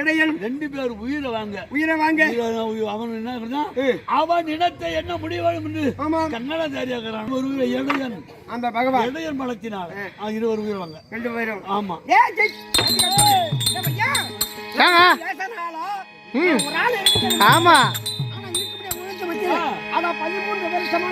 இடையன் ரெண்டு பேர் உயிரை வாங்க. உயிரை வாங்க. அவன் என்ன. அவன் இனத்தை என்ன முடிவாளும் என்று ஆமா. கன்னட தாரியாக்குறான் ஒரு உயிரை இடையன். அந்த பகவான். இடையன் பலத்தினால் இருவர் உயிர் வாங்க. ரெண்டு பேரும். ஆமா. ஆமா. ஆனா 13 வருஷமா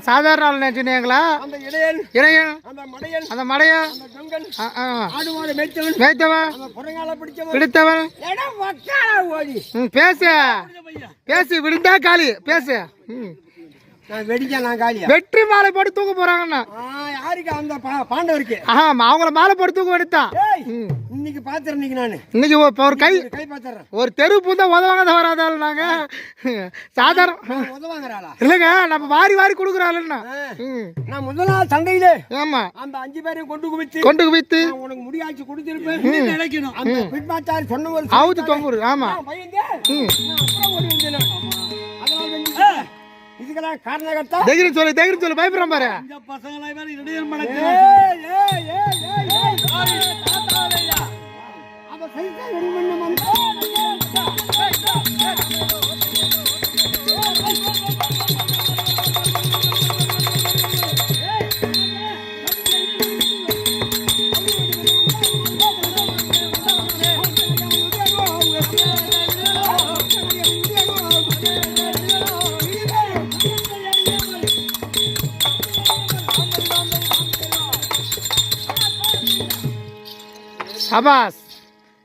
சாதாரண ஆள் நினைச்சுனீங்களா இறையன் அந்த மடையன் அந்த மடையன் அந்த கங்கன் ஆ, ஆ. ஆடு மாடு மேய்த்தவன் பிடித்தவன் பேசு. பேசு விழுந்தா காலி. பேசு. ம். வெற்றி மாலை போட்டு தூக்க போறாங்கண்ணா. யாருக்கு அந்த பாண்டவருக்கு? ஆமா அவங்கள மாலை போட்டு தூக்க வேண்டியதான். இன்னைக்கு பாத்துறேன் நானு. இன்னைக்கு ஒரு- கை கை பாத்துறேன் ஒரு தெரு பூந்தா உதவாங்க வராதால் நாங்க. சாதாரண உதவாங்கறாளா இல்லைங்க நம்ம வாரி வாரி கொடுக்குறாள்னா ம். நான் முதல் நாள் சண்டையிலே ஆமா. அந்த அஞ்சு பேரையும் கொண்டு குவித்து கொண்டு வைத்து நான் உனக்கு முடியாச்சு கொடுத்திருப்பேன். நினைக்கணும். அந்த பிட்மாச்சாரி சொன்ன ஒரு அவுத்து தொங்குரு ஆமா. பயந்தே அப்புறம் ஓடி வந்தேன். இதுக்கெல்லாம் காரணகர்த்தா தைரியம் சொல்லு தைரியம் சொல்லு பயப்படுறேன் பாரு. இந்த பசங்களை சபாஸ்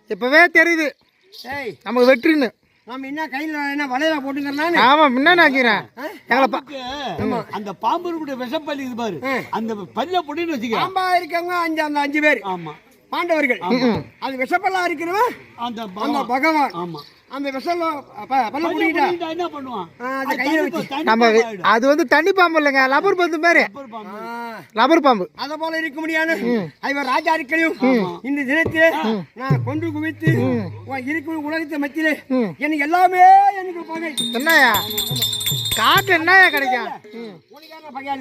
இப்பவே தெரியுது. நமக்கு வெற்றின்னு. நம்ம என்ன கையில என்ன வலையில போட்டுக்கிறேன் ஆமா முன்ன பா அந்த பாம்பு விஷப்பள்ளி இது பாரு. அந்த பல்ல பொடின்னு வச்சுக்க. பாம்பா இருக்கவங்க அஞ்சு அந்த அஞ்சு பேர். ஆமா. பாண்டவர்கள். அது விஷப்பல்லா இருக்கிறவன் அந்த. பகவான். ஆமா. அந்த விஷம் பொடிக்கிட்டா என்ன பண்ணுவான்? அதை கையில வச்சு. நம்ம. அது வந்து தண்ணி பாம்பு இல்லைங்க லப்பர் பந்து மாதிரி ரப்பர் பாம்பு. லப்பர் பாம்பு. அத போல இருக்க முடியாது. இவர் ராஜா இருக்களையும் இந்த தினத்திலே நான் கொண்டு குவித்து உன் இருக்கும் உலகத்தை மத்தியிலே எனக்கு எல்லாமே எனக்கு பகை என்னய்யா? காட்டு என்னய்யா கிடைக்கும்? ம். உனக்கான பகையா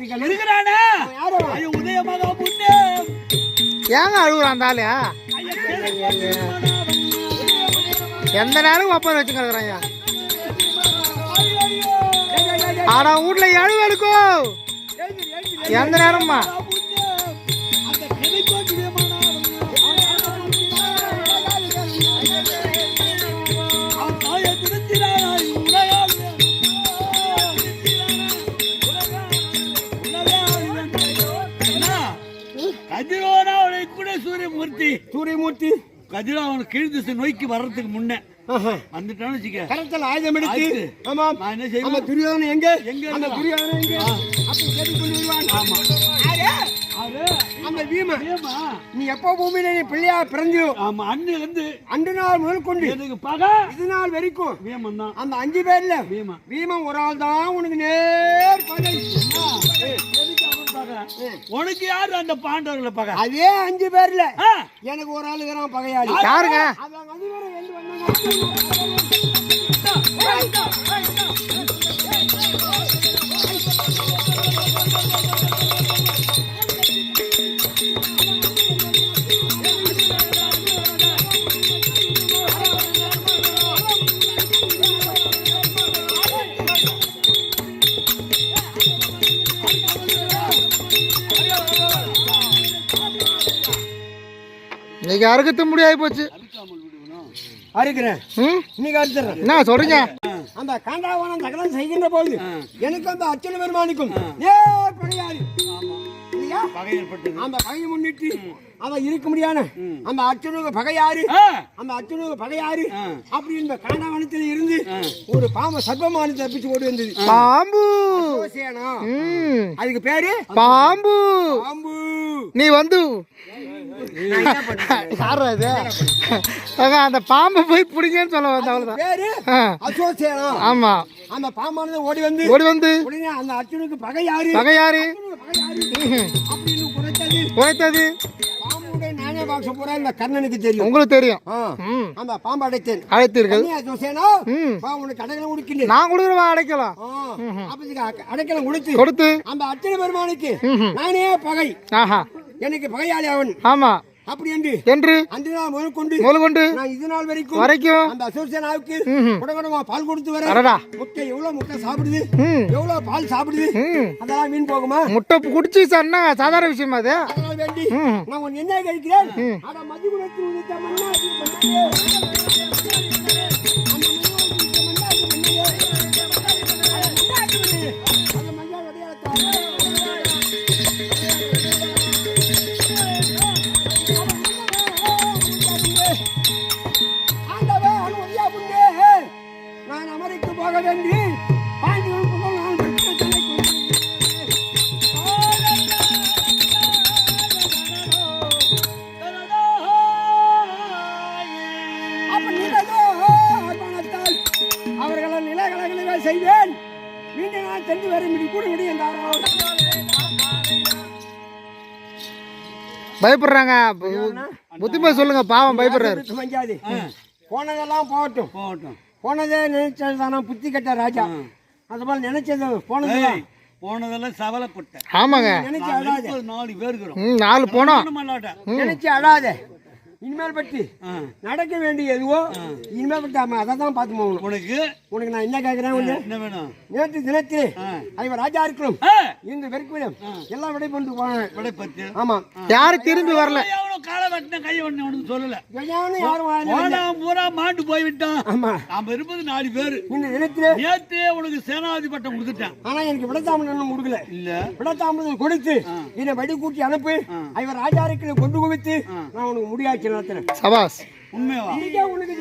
எந்த நேரம் ஒப்பந்தம் வச்சு கிடக்குறாங்க ஏய், ஏய், ஏய், ஏய், ஆனா வீட்ல அழுவு எடுக்கும். எந்த நேரமா முன்னே அந்த கிழக்கு அவன் தாயை திருத்தினாய் உலகால் கதிரோனா அவனை கூட சூரியமூர்த்தி. சூரியமூர்த்தி? கதிரோவன் கீழ் திசை நோக்கி வர்றதுக்கு முன்ன. வந்துட்டான்னு வச்சுக்க. கரத்தில் ஆயுதம் எடுத்து. ஆமா. நான் என்ன அந்த செய்வேன் துரியோதனன் எங்க? எங்க அந்த? துரியோதனன் எங்க? அப்படி தேடி கொண்டு வருவான் ஆமா. அந்த பீமன். ஏமா நீ எப்போ பூமியில நீ பிள்ளையா ஆமா அண்ணு வந்து அன்று நாள் முதல் கொண்டு. எனக்கு பகை. இது நாள் வரைக்கும். வீமன் தான். அந்த அஞ்சு பேர்ல வீமா பீமன் ஒரு ஆள் தான் உனக்கு நேர் அவன் பகை உனக்கு யாரு அந்த பாண்டவர்களை பகை அதே அஞ்சு பேர்ல எனக்கு ஒரு ஆளு இருக்கிறான் பகையாளி யாருங்க இன்னைக்கு அறுக்கத்து முடியாகி போச்சு. அறுக்கிறேன். ம்? இன்னைக்கு அறுத்துறேன். என்ன சொல்றீங்க? அந்த காண்டாவனம் தகனம் செய்கின்ற போது எனக்கு அந்த அச்சன பெருமானுக்கும் அந்த பகையை முன்னிட்டு அவன் இருக்க முடியாத. அந்த அச்சனுக்கு பகையாறு ஆ, அந்த அச்சனுக்கு பகையாறு அப்படி இந்த காண்டாவனத்தில் இருந்து ஒரு பாம்பு சர்ப்பமானு தப்பிச்சு ஓடி வந்தது. பாம்பு. அதுக்கு பேரு? பாம்பு. பாம்பு. நீ வந்து நான் யாரா இது? அந்த பாம்பை போய் பிடிங்கன்னு சொல்ல வந்த அசோசியேனம் ஆமா. அந்த பாம்பானது ஓடி வந்து ஓடி வந்து அந்த அர்ஜுனுக்கு பகை யாரு? பகை யாரு? குறைத்தது கர்ணனுக்கு தெரியும். உங்களுக்கு தெரியும். அந்த பாம்பு அடைத்தேன். அழைத்தீர்கள் நான் கொடுக்குறவா அடைக்கலாம்? அடைக்கலம் கொடுத்து அந்த அர்ச்சனை பெருமானுக்கு நானே பகை. ஆஹா. எனக்கு பகையாளி அவன். ஆமா. அப்படி என்று? என்று? அந்த நாள் முதல் கொண்டு முதல் கொண்டு நான் இது நாள் வரைக்கும் வரைக்கும்? அந்த அசோசியனாவுக்கு. குடகுடமா பால் கொடுத்து வர அடடா. முட்டை எவ்வளவு முட்டை சாப்பிடுது? எவ்வளவு பால் சாப்பிடுது? அதெல்லாம் வீண் போகுமா? முட்டை குடிச்சு சொன்னா சாதாரண விஷயமா அது? அதனால வேண்டி நான் உன் என்ன கேட்கிறேன்? அட மதிகுணத்தில் உதித்த. அந்த பயப்படுறாங்க. புத்திமதி சொல்லுங்க பாவம் பயப்படுறாரு. போனதெல்லாம் போகட்டும். போகட்டும். போனதே நினைச்சது தானே புத்தி கட்ட ராஜா. அது போல நினைச்சது போனது போனதெல்லாம் சவலப்பட்டேன் ஆமாங்க. நினைச்சு அழாத. நாலு பேர் நாலு போனோம். நினைச்சு அழாத. இனிமேல் பற்றி. நடக்க வேண்டிய எதுவோ இனிமேல் பற்றி அவன் அதை தான் பார்த்து போகணும். உனக்கு? உனக்கு நான் என்ன கேட்கிறேன் என்ன வேணும்? நேற்று தினத்திலே ஆ. ஐவர் ராஜா இருக்கணும் ஆ, இந்த வெறுப்பிடம் எல்லாம் விடை கொண்டு போனேன் விடை பத்து ஆமா. யாரும் திரும்பி வரல. காலை வெட்டின உனக்கு சொல்லல. போனா பூரா மாண்டு போய் விட்டான் ஆமா. நாம இருப்பது நாலு பேரு. இந்த தினத்திலே நேத்தே உனக்கு சேனாதி பட்டம் கொடுத்துட்டேன். ஆனா எனக்கு விடத்தாமலம் கொடுக்கல. இல்ல. விடத்தாமலம் கொடுத்து என்னை வடி கூட்டி அனுப்பு ஐவர் ராஜாருக்களை கொண்டு குவித்து நான் உனக்கு முடியாட்சி நடத்துறேன். சபாஸ் உண்மையா? உனக்கு